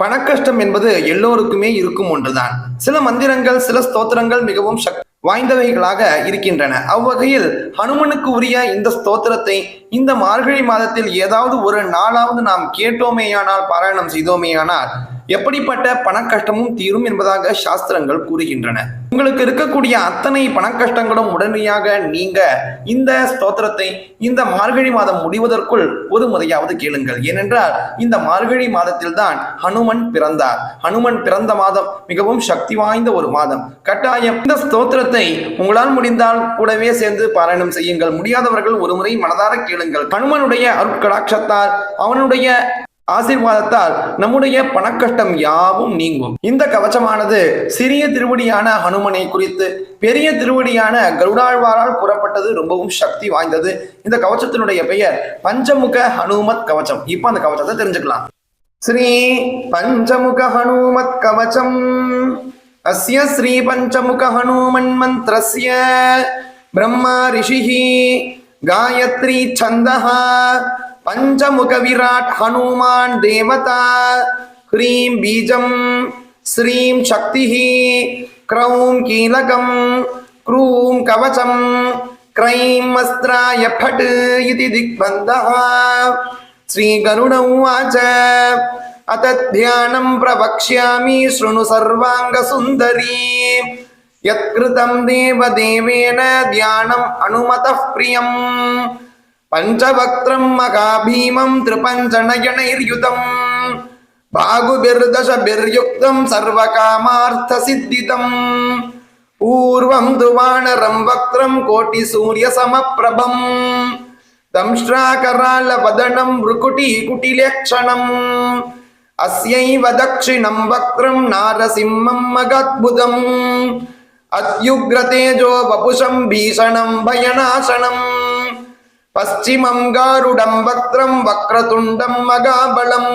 பணக்கஷ்டம் என்பது எல்லோருக்குமே இருக்கும் ஒன்றுதான். சில மந்திரங்கள் சில ஸ்தோத்திரங்கள் மிகவும் சக்தி வாய்ந்தவைகளாக இருக்கின்றன. அவ்வகையில் ஹனுமனுக்கு உரிய இந்த ஸ்தோத்திரத்தை இந்த மார்கழி மாதத்தில் ஏதாவது ஒரு நாளாவது நாம் கேட்டோமேயானால் பாராயணம் செய்தோமேயானால் எப்படிப்பட்ட பணக்கஷ்டமும் தீரும் என்பதாக சாஸ்திரங்கள் கூறுகின்றன. உங்களுக்கு இருக்கக்கூடிய அத்தனை பணக்கஷ்டங்களும் உடனடியாக நீங்க இந்த ஸ்தோத்திரத்தை இந்த மார்கழி மாதம் முடிவதற்குள் ஒரு முறையாவது கேளுங்கள். ஏனென்றால் இந்த மார்கழி மாதத்தில் தான் ஹனுமன் பிறந்தார். ஹனுமன் பிறந்த மாதம் மிகவும் சக்தி வாய்ந்த ஒரு மாதம். கட்டாயம் இந்த ஸ்தோத்திரத்தை உங்களால் முடிந்தால் கூடவே சேர்ந்து பாராயணம் செய்யுங்கள். முடியாதவர்கள் ஒரு முறை மனதார கேளுங்கள். ஹனுமனுடைய அருட்கடாட்சத்தால் அவனுடைய ஆசீர்வாதத்தால் நம்முடைய பணக்கஷ்டம் யாவும் நீங்கும். இந்த கவச்சமானது சிறிய திருவடியான ஹனுமனை குறித்து பெரிய திருவடியான கருடாழ்வாரால் கூறப்பட்டது ரொம்பவும் சக்தி வாய்ந்தது. இந்த கவச்சத்தினுடைய பெயர் பஞ்சமுக ஹனுமத் கவச்சம் இப்போ அந்த கவச்சத்தை தெரிஞ்சுக்கலாம். ஸ்ரீ பஞ்சமுக ஹனுமத் கவச்சம் அஸ்ய ஸ்ரீ பஞ்சமுக ஹனுமன் மந்திரஸ்ய. பிரம்மா ரிஷிஹி காயத்ரி சந்தஹா. பஞ்சமுக விராட் ஹனுமான் தேவதா ஹ்ரீம் பீஜம் ஸ்ரீம் சக்திः க்ரௌம் கீலகம் க்ரூம் கவச்சம் க்ரைம் அஸ்திராய ஃபட் इति दिग्बन्धः श्रीगरुड उवाच अत ध्यानं प्रवक्ष्यामि शृणु सर्वाङ्गसुन्दरी यत्कृतं देवदेवेन ध्यानम् अनुमतः प्रियम् பஞ்சவக்திரம் மகாபீமம் திருபஞ்சநயனைர்யுதம். பாகுபிர்தசபிர்யுக்தம் சர்வகாமார்த்த சித்திதம் பூர்வம் துவாணரம் வக்திரம் கோட்டி சூரிய சமப்பிரபம். தம்ஷ்ராகரால வதனம் ருக்குட்டி குட்டிலக்ஷணம் அஸ்யைவ தட்சிணம் வக்ரம் நாரசிம்மம் மகத்புதம். அத்யுக்ரதேஜோ வபுஷம் பீஷணம் பயநாசனம் పశ్చిమం గారుడం వక్రం వక్రతుండం మగాబలం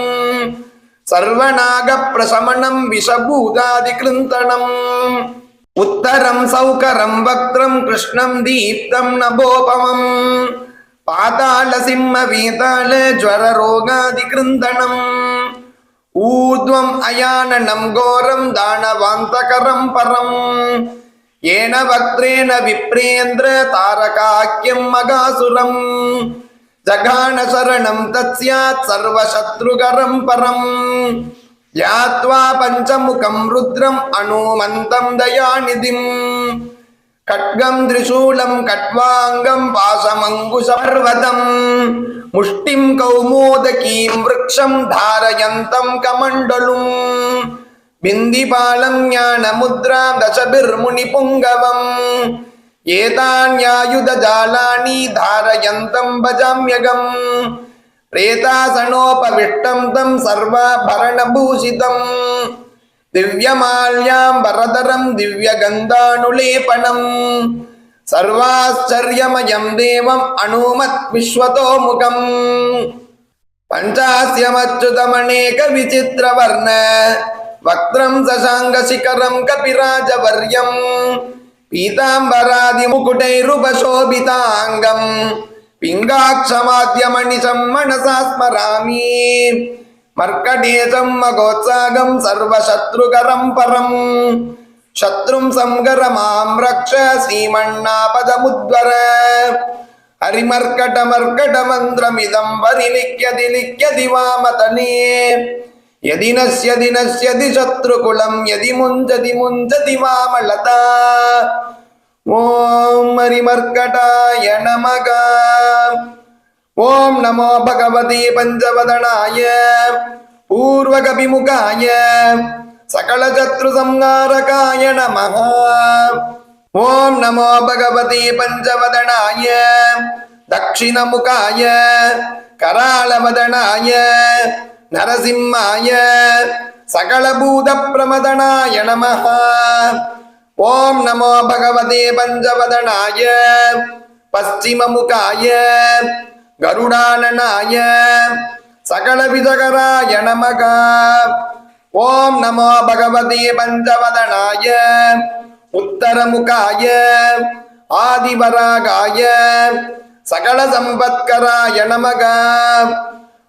సర్వనాగ ప్రశమనం విషభూదాది కృంతణం ఉత్తరం సౌకరం వక్రం కృష్ణం దీప్తం నభోపమం పాతాళ సింహ వీతాళ జ్వర రోగాది కృందణం ఊర్ధ్వం అయాననం ఘోరం దానవాంతకరం పరం ஏன வக்ரேன விப்ரேந்திர தாரகாக்கியம் மகாசுரம் ஜகான சரணம் தத்யாத் சர்வசத்ருகரம் பரம் யாத்வா பஞ்சமுகம் ருத்ரம் அனுமந்தம் தயாநிதிம் கட்கம் திரிசூலம் கட்வாங்கம் பாசமங்குசர்வதம் முஷ்டிம் கௌமோதகீம் விரக்ஷம் தாரயந்தம் கமண்டலும் பிந்திபாலம் ஞான முத்ரா தசபிர்முனி புங்கவம் ஏதான்யாயுத ஜாலானி தாரயந்தம் பஜாம்யகம். பிரேதாசனோபவிஷ்டம் தம் சர்வாபரணபூஷிதம். திவ்யமால்யாம் பரதரம் திவ்யகந்தானுலேபனம். சர்வாச்சரியமயம் தேவம் அனுமத் விஸ்வதோமுகம். பஞ்சாசியமச்சுதமனேக விசித்திரவர்ண வக்ரம் சசாங்க சிகரம் கபிராஜவர்யம் பீதாம்பராதி முகுடைருபசோபிதாங்கம் பிங்காட்சமாத்தியமணிசம் மனசா ஸ்மராமி மர்க்கடேஜம் மகோத்சாகம் சர்வசத்ருகரம் பரம் சத்ரும் சம்கர மாம் ரக்ஷ ஸ்ரீமண்ணாபதமுத்வர ஹரிமர்க்கட மர்க்கட மந்திரமிதம் வரிலிக்கதிலிக்கதி வாமதனே नश्यति नश्यति शत्रुकुलं यदि मुञ्चति मुञ्चति वामलता ॐ हरिमर्कटाय नमः ॐ नमो भगवते पञ्चवदनाय पूर्वकविमुखाय सकलशत्रुसंहारकाय नमः ॐ नमो भगवते पञ्चवदनाय दक्षिणमुखाय करालवदनाय நரசிம்மாய சகலபூத பிரமதனாய நம ஓம் நமோ பகவதே பஞ்சவதனாய பశ్చిமமுகாய கருடானனாய. சகலவிதகராய நமக ஓம் நமோ பகவதே பஞ்சவதனாய உத்தரமுகாய ஆதிவராகாய சகல சம்பத்கராய நமக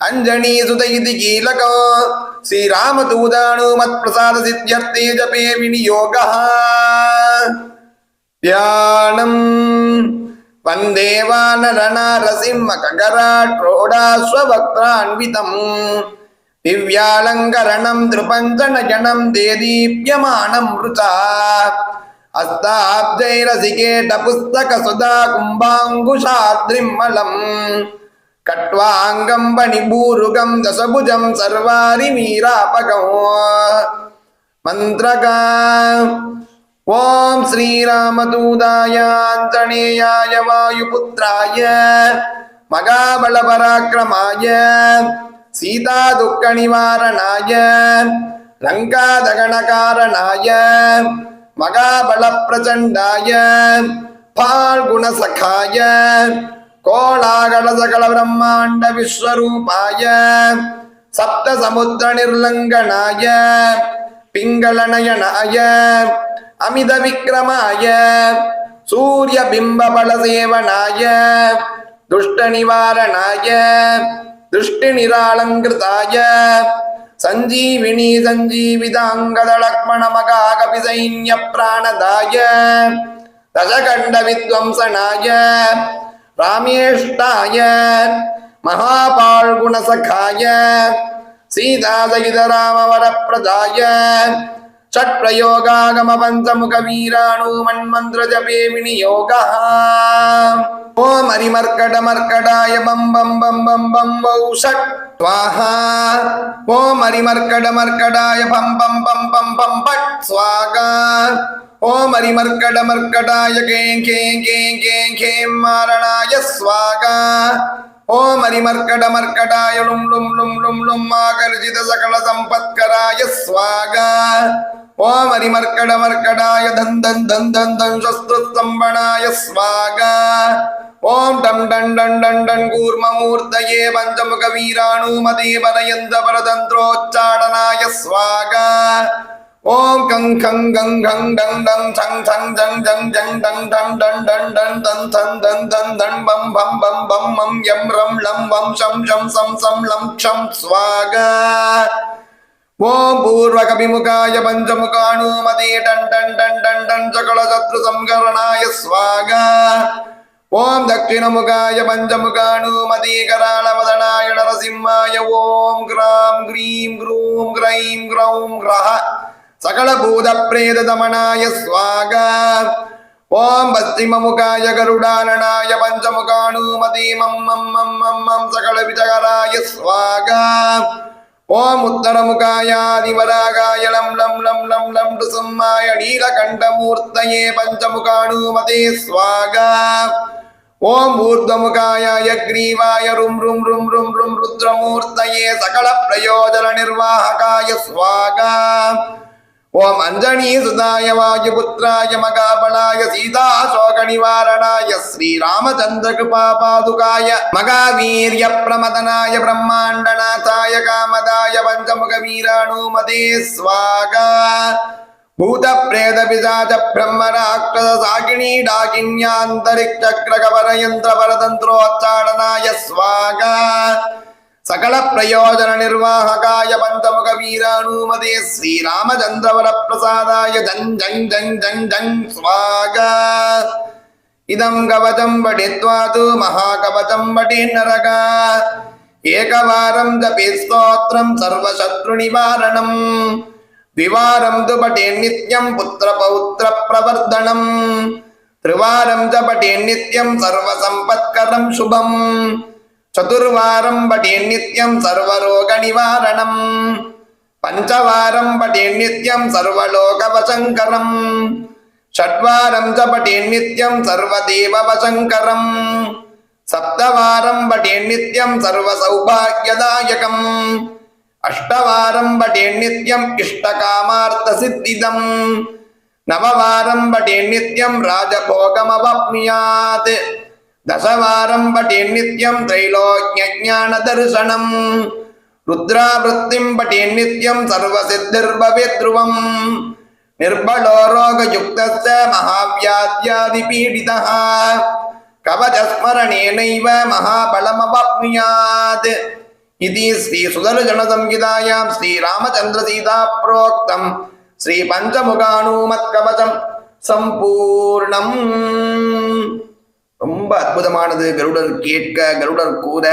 ಅಂಜನಿ ಸುತೈತಿ ಕೀಲಕ ಶ್ರೀರಾಮದೂದಾಣು ಮತ್ಪ್ರಸಾದ ಸಿದ್ಧರ್ಥೇ ಜಪೇ ವಿನಿಯೋಗ ಧ್ಯಾನಂ വന്ദേവാനരണാരസിംഹ കങ്കരാട്രോടാസ്വഭക്താൻവിതം ദിവ്യാലങ്കരണം തൃപഞ്ചനജനം ദേദീപ്യമാണം വൃത അസ്താബ്ജൈരസികേട്ട പുസ്തക സുധാ കുംഭാങ്കുശാദ്രിമലം கட்வாங்கம் பணிபூருகம் தசபுஜம் சர்வாரி வீராபகம் மந்திரகா ஓம் ஸ்ரீராமதூதாயாஞ்சனேயாய வாயுபுத்திராய மகாபலபராக்கிரமாய சீதா துக்க நிவாரணாய லங்காதகணகாரணாய மகாபல பிரச்சண்டாய பால்குணசகாய கோலாகல சகல பிரம்மாண்ட விஸ்வரூபாய சப்த சமுத்திர நிர்லங்கனாய பிங்களநயனாய அமித விக்ரமாய சூரிய பிம்பபல சேவனாய துஷ்ட நிவாரணாய திருஷ்டி நிராலங்கிருதாய சஞ்சீவினி சஞ்சீவிதாங்கத லக்மண மகாகபி சைன்ய பிராணதாய தசகண்ட வித்வம்சனாய ராமேஷ்டாய மகாபால் குணசகாய சீதாசகித ராமவர பிரதாய ஷட் பிரயோகாகம பஞ்சமுக வீராணு மண்மந்திர ஜபே விநியோக ஓம் அரிமர்க்கட மர்க்கடாய பம் பம் பம் பம் பம் பௌ ஷட் ஸ்வாஹா ஓம் அரிமர்க்கட மர்க்கடாய பம் பம் பம் பம் பம் பட் ஸ்வாகா ஓம் அரிமர்கட மர்கடாய கேங் கேங் கேங் கேங் கேம் மாரணாய ஸ்வாகா ஓம் அரிமர்கட மர்கடாய லும் லும் லும் லும் லும் ஆகர்ஜித சகல சம்பத்கராய ஸ்வாகா ஓம் அரிமர்கட மர்கடாய தன் தன் தன் தன் தன் சஸ்திருத்தம்பணாய ஸ்வாகா ஓம் டம் டன் டன் டன் டன் கூர்மமூர்த்தயே பஞ்சமுக வீராணூமதே பரயந்த பரதந்திரோச்சாடனாய ஓம் கங் கங் கங் கங் டங் டங் சங் சங் ஜங் ஜங் ஜங் டங் டம் டன் டன் டன் தன் தன் தன் தன் தன் பம் பம் பம் பம் மம் யம் ரம் லம் வம் ஷம் ஷம் சம் சம் லம் ஷம் ஸ்வாகா. ஓம் பூர்வகபிமுகாய பஞ்சமுகாணுமதே டன் டன் டன் டன் டன் சகலசத்ரு சம்கரணாய ஸ்வாகா. ஓம் தட்சிணமுகாய பஞ்சமுகாணுமதீகராளவதனாய நரசிம்மாய ஓம் கிராம் கிரீம் க்ரூம் கிரைம் கிரௌம் கிரஹ. सकलभूतप्रेतदमनाय स्वागा ॐ पश्चिममुखाय गरुडाननाय पञ्चमुखाणुमते मं मं मं मं मं सकलविजकराय स्वागा ॐ उत्तरमुखायादिवरागाय लं लं लं लं लं नृसिंहाय ஓம் அஞ்சனீ சுதாய வாயுபுத்திராய மகாபலாய சீதா சோக நிவாரணாய ஸ்ரீராமச்சந்திர கிருபா பாதுகாய மகாவீரிய பிரமதனாய பிரம்மாண்டநாதாய காமதாய பஞ்சமுக வீராணுமதே ஸ்வாகா. ಭೂತ ಪ್ರೇತ ಪಿಜಾಚ ಬ್ರಹ್ಮ ರಾಕ್ಷಸ ಸಾಗಿಣಿ ಡಾಕಿನ್ಯಾಂತರಿಕ್ಷ ಕ್ರಗವರಯಂತ್ರ ವರತಂತ್ರೋಚ್ಚಾಡನಾಯ ಸ್ವಾಗ डाकिन्यान्तरिक्षक्रकपरयन्त्रपरतन्त्रोच्चाटनाय स्वागा सकल प्रयोजन निर्वाहकाय पंचमुख वीरानुमते श्रीरामचंद्रवर प्रसादाय जं जं जं जं जं स्वागा इदं कवचं पठित्वा तु महाकवचं पठेन्नरका एकवारं जपे स्तोत्रं सर्वशत्रुनिवारणम् द्विवारं तु पठेन्नित्यं पुत्रपौत्रप्रवर्धनम् त्रिवारं च पठेन्नित्यं सर्वसम्पत्करं शुभम् चतुर्वारं पठेन्नित्यं सर्वरोगनिवारणं पञ्चवारं पठेन्नित्यं सर्वलोकवशङ्करं षड्वारं च पठेन्नित्यं सर्वदेववशङ्करं सप्तवारं पठेन्नित्यं सर्वसौभाग्यदायकम् अष्टवारं पठेन्नित्यम् इष्टकामार्थसिद्धिदम् नववारं पठेन्नित्यं राजभोगमवाप्नुयात् தசவாரம் பட்டி நித்யம் திரைலோக்ஞான தரிசனம். ருத்ராவிருத்திம் பட்டி நித்யம் சர்வசித்திர்பவித்ருவம் நிர்பலோ ரோகயுக்தஸ்ய மகாவியாத்யாதி பீடிதः கவசஸ்மரணேனைவ மகாபலமவாப்னுயாத். इति श्रीसुदर्शनसंहितायां श्रीरामचन्द्रसीता प्रोक्तं श्रीपञ्चमुखानुमत्कवचं सम्पूर्णम् ரொம்ப அற்புதமானது. கருடர் கேட்க கருடர் கூற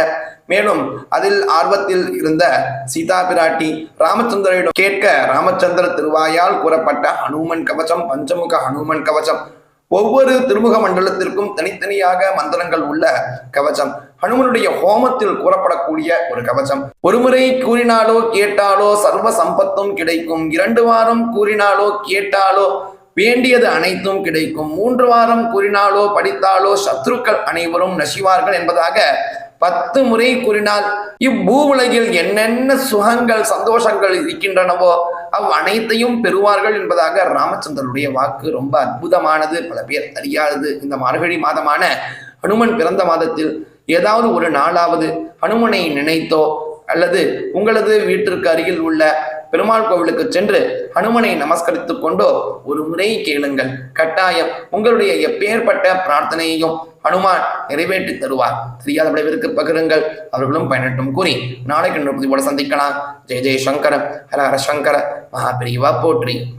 மேலும் அதில் ஆர்வத்தில் இருந்த சீதா பிராட்டி ராமச்சந்திரனிடம் கேட்க ராமச்சந்திர திருவாயால் கூறப்பட்ட ஹனுமன் கவசம் பஞ்சமுக ஹனுமன் கவசம். ஒவ்வொரு திருமுக மண்டலத்திற்கும் தனித்தனியாக மந்திரங்கள் உள்ள கவசம். ஹனுமனுடைய ஹோமத்தில் கூறப்படக்கூடிய ஒரு கவசம். ஒருமுறை கூறினாலோ கேட்டாலோ சர்வ சம்பத்தும் கிடைக்கும். இரண்டு வாரம் கூறினாலோ கேட்டாலோ வேண்டியது அனைத்தும் கிடைக்கும். மூன்று வாரம் கூறினாலோ படித்தாலோ சத்ருக்கள் அனைவரும் நசிவார்கள் என்பதாக பத்து முறை கூறினால் இவ்வூவுலகில் என்னென்ன சுகங்கள் சந்தோஷங்கள் இருக்கின்றனவோ அவ் அனைத்தையும் பெறுவார்கள் என்பதாக ராமச்சந்திரனுடைய வாக்கு ரொம்ப அற்புதமானது பல பேர் அறியாதது. இந்த மார்கழி மாதமான ஹனுமன் பிறந்த மாதத்தில் ஏதாவது ஒரு நாளாவது ஹனுமனை நினைத்தோ அல்லது உங்களது வீட்டிற்கு அருகில் உள்ள பெருமாள் கோவிலுக்கு சென்று ஹனுமனை நமஸ்கரித்துக் கொண்டோ ஒரு முறை கேளுங்கள். கட்டாயம் உங்களுடைய எப்பேற்பட்ட பிரார்த்தனையையும் ஹனுமான் நிறைவேற்றி தருவார். தெரியாத விளைவிற்கு பகிருங்கள். அவர்களும் பயனட்டும் கூறி நாளைக்கு இன்னொரு பதிவோட சந்திக்கலாம். ஜெய ஜெய சங்கர ஹர ஹர சங்கர மகாபிரிவா போற்றி.